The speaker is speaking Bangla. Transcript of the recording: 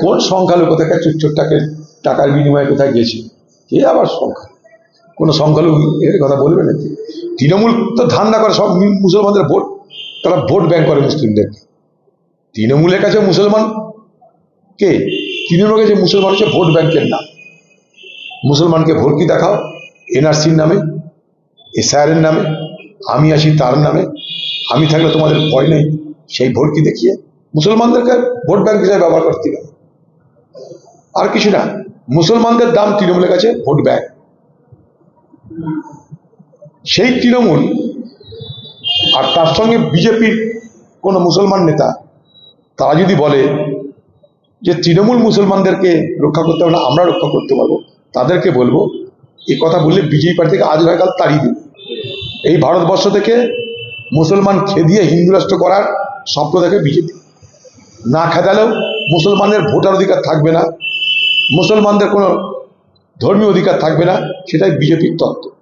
কোন সংখ্যালঘু থেকে চুচ্চোর টাকে টাকার বিনিময়ে কোথায় গেছে? কে আবার সংখ্যা। কোনো সংখ্যালঘু এর কথা বলবে নাকি? তৃণমূল তো ধান্দা করে সব মুসলমানদের ভোট। তারা ভোট ব্যাংক করে মুসলিমদের। তৃণমূলের কাছে মুসলমান কে? তৃণমূলের কাছে মুসলমান হচ্ছে ভোট ব্যাংকের নাম। মুসলমানকে ভর্তি দেখাও? এনআরসির নামে, এসআইআরের নামে, আমি আছি তার নামে, আমি থাকলে তোমাদের ভয় নেই। সেই ভর্তি দেখিয়ে? মুসলমানদেরকে ভোট ব্যাংক হিসাবে ব্যবহার করতে হবে। আর কিছু না। মুসলমানদের দাম তৃণমূলের কাছে ভোট ব্যাংক। সেই তৃণমূল আর তার সঙ্গে বিজেপির কোনো মুসলমান নেতা, তারা যদি বলে যে তৃণমূল মুসলমানদেরকে রক্ষা করতে হবে না, আমরা রক্ষা করতে পারব, তাদেরকে বলব এই কথা বললে বিজেপি থেকে আজ নয় কাল তাড়িয়ে দেবে। এই ভারতবর্ষ থেকে মুসলমান খেদিয়ে হিন্দু রাষ্ট্র করার স্বপ্ন দেখে বিজেপি। না খেদালেও মুসলমানের ভোটার অধিকার থাকবে না মুসলমানদের কোনো ধর্মীয় অধিকার থাকবে না সেটাই বিজেপির তত্ত্ব।